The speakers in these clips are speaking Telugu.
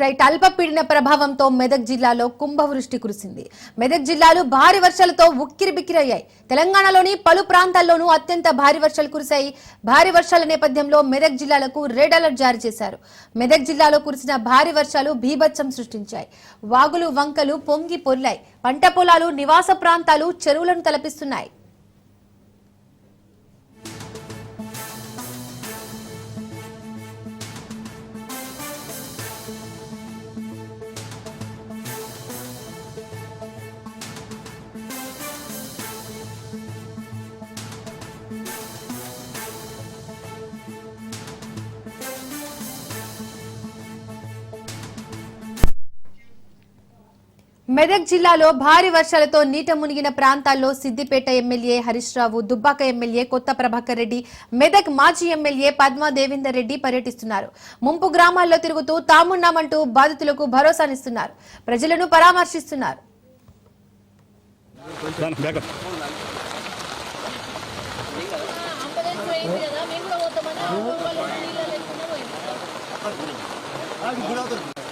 రైట్ అల్పపీడన ప్రభావంతో మెదక్ జిల్లాలో కుంభవృష్టి కురిసింది. మెదక్ జిల్లాలో భారీ వర్షాలతో ఉక్కిరి బిక్కిరయ్యాయి తెలంగాణలోని పలు ప్రాంతాల్లోనూ అత్యంత భారీ వర్షాలు కురిశాయి. భారీ వర్షాల నేపథ్యంలో మెదక్ జిల్లాలకు రెడ్ అలర్ట్ జారీ చేశారు. మెదక్ జిల్లాలో కురిసిన భారీ వర్షాలు భీభత్సం సృష్టించాయి. వాగులు వంకలు పొంగి పొర్లాయి. పంట పొలాలు నివాస ప్రాంతాలు చెరువులను తలపిస్తున్నాయి. మెదక్ జిల్లాలో భారీ వర్షాలతో నీట మునిగిన ప్రాంతాల్లో సిద్దిపేట ఎమ్మెల్యే హరీష్ రావు దుబ్బాక ఎమ్మెల్యే కొత్త ప్రభాకర్ రెడ్డి మెదక్ మాజీ ఎమ్మెల్యే పద్మా దేవేందర్ రెడ్డి పర్యటిస్తున్నారు. ముంపు గ్రామాల్లో తిరుగుతూ తామున్నామంటూ బాధితులకు భరోసానిస్తున్నారు. ప్రజలను పరామర్శిస్తున్నారు. దాని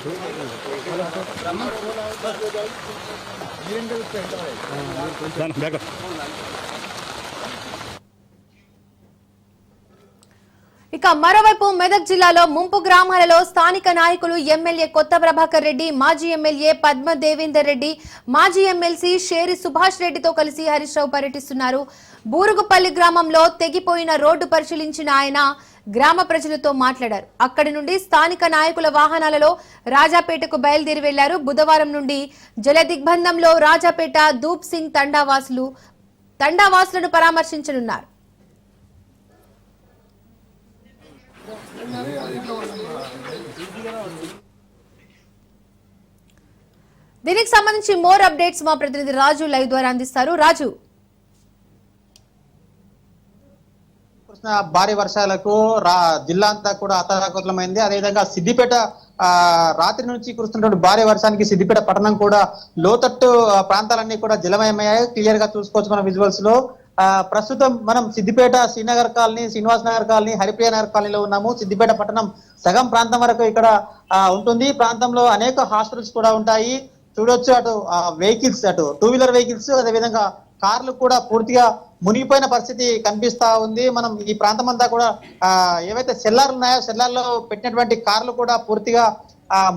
పోయింది దాని బ్యాకప్. ఇక మరోవైపు మెదక్ జిల్లాలో ముంపు గ్రామాలలో స్థానిక నాయకులు ఎమ్మెల్యే కొత్త ప్రభాకర్ రెడ్డి మాజీ ఎమ్మెల్యే పద్మ దేవేందర్ రెడ్డి మాజీ ఎమ్మెల్సీ షేరి సుభాష్ రెడ్డితో కలిసి హరీష్ రావు పర్యటిస్తున్నారు. బూరుగుపల్లి గ్రామంలో తెగిపోయిన రోడ్డు పరిశీలించిన ఆయన గ్రామ ప్రజలతో మాట్లాడారు. అక్కడి నుండి స్థానిక నాయకుల వాహనాలలో రాజాపేటకు బయలుదేరి వెళ్ళారు. బుధవారం నుండి జల దిగ్బంధంలో రాజాపేట దూప్ సింగ్ తండావాసులు తండావాసులను పరామర్శించనున్నారు. దీనికి సంబంధించి మోర్ అప్డేట్స్ మా ప్రతినిధి రాజు లైవ్ ద్వారా అందిస్తారు. రాజు. కురిసిన భారీ వర్షాలకు రా జిల్లా అంతా కూడా అతలాకుతలమైంది అదేవిధంగా సిద్దిపేట రాత్రి నుంచి కురుస్తున్నటువంటి భారీ వర్షానికి సిద్దిపేట పట్టణం కూడా లోతట్టు ప్రాంతాలన్నీ కూడా జలమయమయ్యాయి. క్లియర్గా చూసుకోవచ్చు మన విజువల్స్లో. ప్రస్తుతం మనం సిద్దిపేట శ్రీనగర్ కాలనీ శ్రీనివాస్ నగర్ కాలనీ హరిప్రియ నగర్ కాలనీలో ఉన్నాము. సిద్దిపేట పట్టణం సగం ప్రాంతం వరకు ఇక్కడ ఉంటుంది. ఈ ప్రాంతంలో అనేక హాస్పిటల్స్ కూడా ఉంటాయి. చూడొచ్చు అటు వెహికల్స్ అటు టూ వీలర్ వెహికల్స్ అదేవిధంగా కార్లు కూడా పూర్తిగా మునిగిపోయిన పరిస్థితి కనిపిస్తా ఉంది. మనం ఈ ప్రాంతం అంతా కూడా ఏవైతే సెల్లార్లు ఉన్నాయో సెల్లార్లో పెట్టినటువంటి కార్లు కూడా పూర్తిగా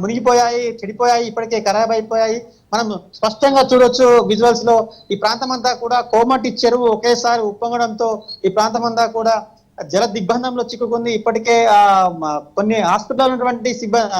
మునిగిపోయాయి చెడిపోయాయి ఇప్పటికే ఖరాబ్ అయిపోయాయి. మనం స్పష్టంగా చూడొచ్చు విజువల్స్లో ఈ ప్రాంతం అంతా కూడా కోమటి చెరువు ఒకేసారి ఉప్పొంగడంతో ఈ ప్రాంతం అంతా కూడా జల దిగ్బంధంలో చిక్కుకుంది. ఇప్పటికే ఆ కొన్ని హాస్పిటల్ ఉన్నటువంటి సిబ్బంది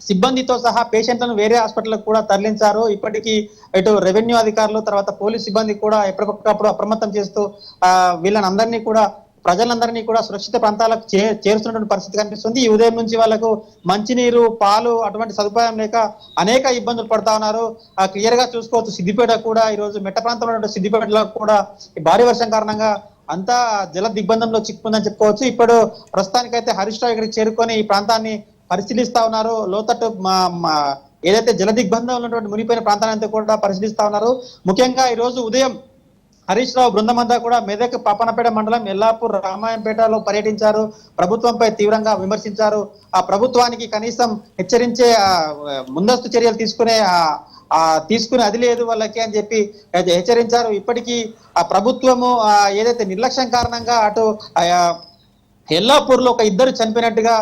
సిబ్బందితో సహా పేషెంట్లను వేరే హాస్పిటల్ కూడా తరలించారు. ఇప్పటికీ ఇటు రెవెన్యూ అధికారులు తర్వాత పోలీస్ సిబ్బంది కూడా ఎప్పటికప్పుడు అప్రమత్తం చేస్తూ ఆ వీళ్ళని అందరినీ కూడా ప్రజలందరినీ కూడా సురక్షిత ప్రాంతాలకు చే చేరుస్తున్నటువంటి పరిస్థితి కనిపిస్తుంది. ఈ ఉదయం నుంచి వాళ్ళకు మంచినీరు పాలు అటువంటి సదుపాయం లేక అనేక ఇబ్బందులు పడతా ఉన్నారు. ఆ క్లియర్గా చూసుకోవచ్చు. సిద్దిపేట కూడా ఈ రోజు మెట్ట ప్రాంతంలో సిద్దిపేటలో కూడా ఈ భారీ వర్షం కారణంగా అంతా జల దిగ్బంధంలో చిక్కుకుందని చెప్పుకోవచ్చు. ఇప్పుడు ప్రస్తుతానికైతే హరీష్ రావు ఇక్కడికి చేరుకొని ఈ ప్రాంతాన్ని పరిశీలిస్తా ఉన్నారు. లోతట్టు మా- మా- ఏదైతే జల దిగ్బంధం ఉన్నటువంటి మునిపోయిన ప్రాంతాన్ని కూడా పరిశీలిస్తా ఉన్నారు. ముఖ్యంగా ఈ రోజు ఉదయం హరీష్ రావు బృందం అంతా కూడా మెదక్ పాపనపేట మండలం ఎల్లాపూర్ రామాయంపేటలో పర్యటించారు. ప్రభుత్వంపై తీవ్రంగా విమర్శించారు. ఆ ప్రభుత్వానికి కనీసం హెచ్చరించే ముందస్తు చర్యలు తీసుకునే ఆ, తీసుకుని అది లేదు వాళ్ళకి అని చెప్పి హెచ్చరించారు. ఇప్పటికీ ఆ ప్రభుత్వము ఆ, ఏదైతే నిర్లక్ష్యం కారణంగా అటు ఎల్లాపూర్లో ఎల్లాపూర్లో ఒక ఇద్దరు చనిపోయినట్టుగా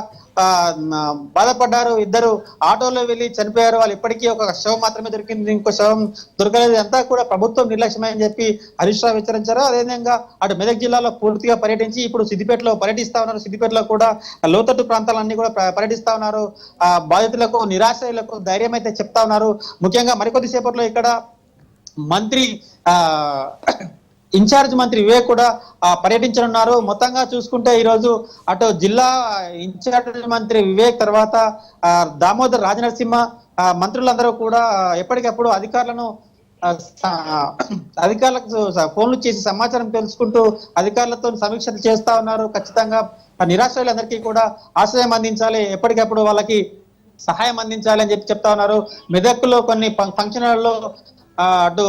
బాధపడ్డారు. ఇద్దరు ఆటోలో వెళ్ళి చనిపోయారు. వాళ్ళు ఇప్పటికీ ఒక శవం మాత్రమే దొరికింది. ఇంకో శవం దొరకలేదు. అంతా కూడా ప్రభుత్వం నిర్లక్ష్యమని చెప్పి హరీష్ రావు హెచ్చరించారు. అదేవిధంగా అటు మెదక్ జిల్లాలో పూర్తిగా పర్యటించి ఇప్పుడు సిద్దిపేటలో పర్యటిస్తా ఉన్నారు. సిద్దిపేటలో కూడా లోతట్టు ప్రాంతాలన్నీ కూడా పర్యటిస్తా ఉన్నారు. ఆ బాధితులకు నిరాశ్రయులకు ధైర్యం అయితే చెప్తా ఉన్నారు. ముఖ్యంగా మరికొద్ది సేపట్లో ఇక్కడ మంత్రి ఆ ఇన్ఛార్జ్ మంత్రి వివేక్ కూడా పర్యటించనున్నారు. మొత్తంగా చూసుకుంటే ఈ రోజు అటు జిల్లా ఇన్ఛార్జ్ మంత్రి వివేక్ తర్వాత దామోదర్ రాజనరసింహ మంత్రులందరూ కూడా ఎప్పటికప్పుడు అధికారులను అధికారులకు ఫోన్లు చేసి సమాచారం తెలుసుకుంటూ అధికారులతో సమీక్షలు చేస్తా ఉన్నారు. ఖచ్చితంగా నిరాశ్రయులందరికీ కూడా ఆశ్రయం అందించాలి. ఎప్పటికప్పుడు వాళ్ళకి సహాయం అందించాలి అని చెప్పి చెప్తా ఉన్నారు. మెదక్లో కొన్ని ఫంక్షన్లలో అటు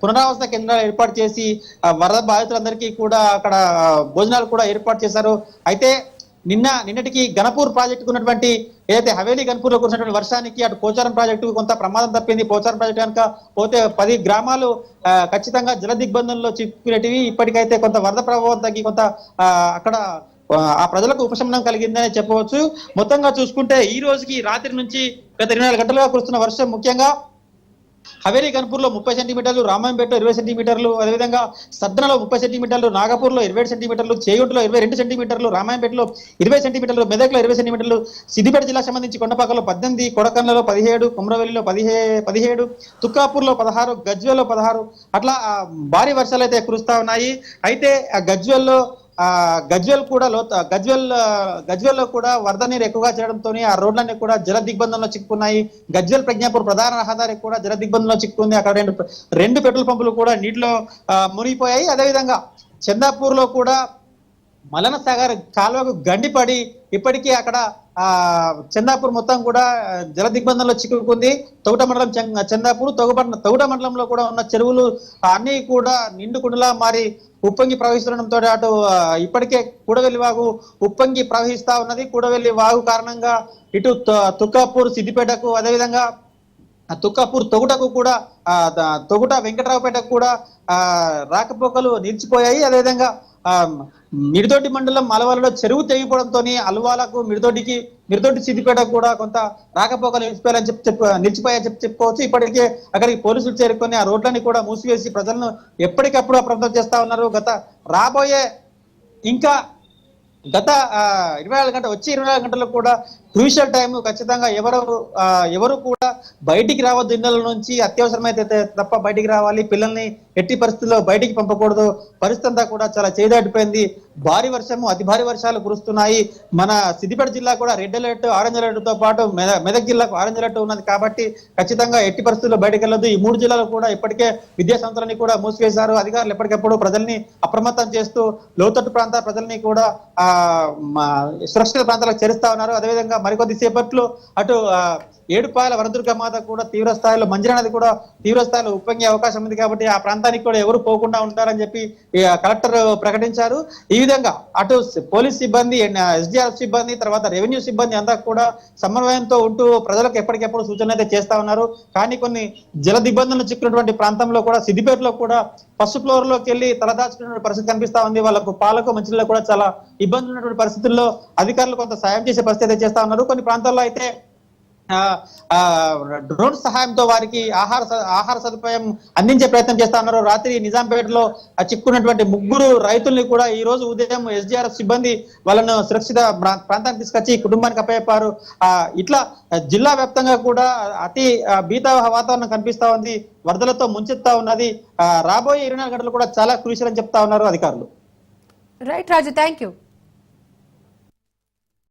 పునరావాస కేంద్రాలు ఏర్పాటు చేసి వరద బాధితులందరికీ కూడా అక్కడ భోజనాలు కూడా ఏర్పాటు చేశారు. అయితే నిన్న నిన్నటికి గణపూర్ ప్రాజెక్టుకు ఉన్నటువంటి ఏదైతే హవేలీ గణపూర్లో కురిసినటువంటి వర్షానికి అటు పోచారం ప్రాజెక్టు కొంత ప్రమాదం తప్పింది. పోచారం ప్రాజెక్టు కనుక పోతే పది గ్రామాలు ఖచ్చితంగా జల దిగ్బంధంలో చిక్కునేటివి ఇప్పటికైతే కొంత వరద ప్రభావం తగ్గి కొంత ఆ, అక్కడ ఆ, ఆ ప్రజలకు ఉపశమనం కలిగిందనే చెప్పవచ్చు. మొత్తంగా చూసుకుంటే ఈ రోజుకి రాత్రి నుంచి గత ఇరవై నాలుగు గంటలుగా కురుస్తున్న వర్షం ముఖ్యంగా హవేలీ కన్పూర్లో ముప్పై సెంటీమీటర్లు రామాయంపేటలో ఇరవై సెంటీమీటర్లు అదేవిధంగా సద్దనలో ముప్పై సెంటీమీటర్లు నాగపూర్లో ఇరవై సెంటీమీటర్లు చేయూరులో ఇరవై రెండు సెంటీమీటర్లు రామాయంపేటలో ఇరవై సెంటీమీటర్లు మెదక్లో ఇరవై సెంటీమీటర్లు సిద్దిపేట జిల్లా సంబంధించి కొండపాకలో పద్దెనిమిది కొడకన్లలో పదిహేడు కుమ్రవెల్లిలో పదిహే పదిహేడు తుక్కాపూర్లో పదహారు గజ్వేల్లో పదహారు అట్లా భారీ వర్షాలు అయితే కురుస్తా ఉన్నాయి. అయితే ఆ గజ్వేల్లో గజ్వెల్ కూడా లోత గజ్వెల్ ఆ, కూడా వరద నీరు ఎక్కువగా చేయడంతో ఆ రోడ్లన్నీ కూడా జల దిగ్బంధంలో చిక్కున్నాయి గజ్వెల్ ప్రజ్ఞాపూర్ ప్రధాన రహదారి కూడా జల దిగ్బంధంలో చిక్కుంది అక్కడ రెండు రెండు పెట్రోల్ పంపులు కూడా నీటిలో ఆ, మునిగిపోయాయి. అదేవిధంగా చందాపూర్లో కూడా మలన సాగర్ కాలువకు గండిపడి ఇప్పటికీ అక్కడ చందాపూర్ మొత్తం కూడా జల దిగ్బంధంలో చిక్కుకుంది. తొగుట మండలం చందాపూర్ తౌట తౌట మండలంలో కూడా ఉన్న చెరువులు అన్ని కూడా నిండుకుండలా మారి ఉప్పొంగి ప్రవహిస్తుండటంతో అటు ఇప్పటికే కూడవెల్లి వాగు ఉప్పొంగి ప్రవహిస్తా ఉన్నది. కూడవెల్లి వాగు కారణంగా ఇటు తుక్కాపూర్ సిద్దిపేటకు అదేవిధంగా తుక్కాపూర్ తొగుటకు కూడా తొగుట వెంకటరావుపేటకు కూడా రాకపోకలు నిలిచిపోయాయి. అదేవిధంగా మిడితోటి మండలం అలవాలలో చెరువు తెగిపోవడంతో అలవాలకు మిడితోటికి మిడితోటి సిద్దిపేట కూడా కొంత రాకపోకలు నిలిచిపోయాలని చెప్పి చెప్పు నిలిచిపోయాయని చెప్పి చెప్పుకోవచ్చు. ఇప్పటికే అక్కడికి పోలీసులు చేరుకొని ఆ రోడ్లని కూడా మూసివేసి ప్రజలను ఎప్పటికప్పుడు అప్రమత్తం చేస్తా ఉన్నారు. గత రాబోయే ఇంకా గత ఇరవై నాలుగు గంటలు వచ్చే ఇరవై నాలుగు గంటలకు కూడా క్రూషియల్ టైం ఖచ్చితంగా ఎవరు ఎవరు కూడా బయటికి రావద్దు ఇళ్ళ నుంచి అత్యవసరమైతే తప్ప బయటికి రావాలి. పిల్లల్ని ఎట్టి పరిస్థితుల్లో బయటికి పంపకూడదు. పరిస్థితి అంతా కూడా చాలా చేదాటిపోయింది భారీ వర్షము అతి భారీ వర్షాలు కురుస్తున్నాయి. మన సిద్దిపేట జిల్లా కూడా రెడ్ అలర్ట్ ఆరెంజ్ అలర్ట్తో పాటు మెదక్ జిల్లాకు ఆరెంజ్ అలర్ట్ ఉన్నది కాబట్టి ఖచ్చితంగా ఎట్టి పరిస్థితుల్లో బయటకు వెళ్ళదు ఈ మూడు జిల్లాలు కూడా ఇప్పటికే విద్యా సంస్థలని కూడా మూసివేశారు. అధికారులు ఎప్పటికప్పుడు ప్రజల్ని అప్రమత్తం చేస్తూ లోతట్టు ప్రాంత ప్రజల్ని కూడా ఆ మా సురక్షిత ప్రాంతాలకు చేరుస్తా ఉన్నారు. అదేవిధంగా మరికొద్ది సేపట్లో అటు ఆ, ఏడుపాయల వరదుర్గ మాత కూడా తీవ్ర స్థాయిలో మంజీరా నది కూడా తీవ్ర స్థాయిలో ఉప్పొంగే అవకాశం ఉంది కాబట్టి ఆ ప్రాంతానికి కూడా ఎవరు పోకుండా ఉంటారని చెప్పి కలెక్టర్ ప్రకటించారు. ఈ విధంగా అటు పోలీస్ సిబ్బంది ఎస్డిఆర్ఎఫ్ సిబ్బంది తర్వాత రెవెన్యూ సిబ్బంది అంతా కూడా సమన్వయంతో ఉంటూ ప్రజలకు ఎప్పటికెప్పుడు సూచనలు అయితే చేస్తా ఉన్నారు. కానీ కొన్ని జల దిగ్బంధనలు చిక్కున్నటువంటి ప్రాంతంలో కూడా సిద్దిపేటలో కూడా ఫస్ట్ ఫ్లోర్లోకి వెళ్ళి తలదాచుకున్న పరిస్థితి కనిపిస్తా ఉంది. వాళ్ళకు పాలకు మంచిలో కూడా చాలా ఇబ్బందులు ఉన్నటువంటి పరిస్థితుల్లో అధికారులు కొంత సాయం చేసే పరిస్థితి అయితే చేస్తా ఉన్నారు. కొన్ని ప్రాంతాల్లో అయితే డ్రోన్ సహాయంతో వారికి ఆహార స- ఆహార సదుపాయం అందించే ప్రయత్నం చేస్తా ఉన్నారు. రాత్రి నిజాంపేటలో చిక్కున్నటువంటి ముగ్గురు రైతుల్ని కూడా ఈ రోజు ఉదయం ఎస్డిఆర్ఎఫ్ సిబ్బంది వాళ్ళను సురక్షిత ప్రా- ప్రాంతానికి తీసుకొచ్చి కుటుంబానికి అప్పయ్యారు ఆ ఇట్లా జిల్లా వ్యాప్తంగా కూడా అతి భీత వాతావరణం కనిపిస్తా ఉంది. వరదలతో ముంచెత్తా ఉన్నది. రాబోయే ఇరవై నాలుగు గంటలు కూడా చాలా క్రూషియల్ అని చెప్తా ఉన్నారు అధికారులు. Right Raju thank you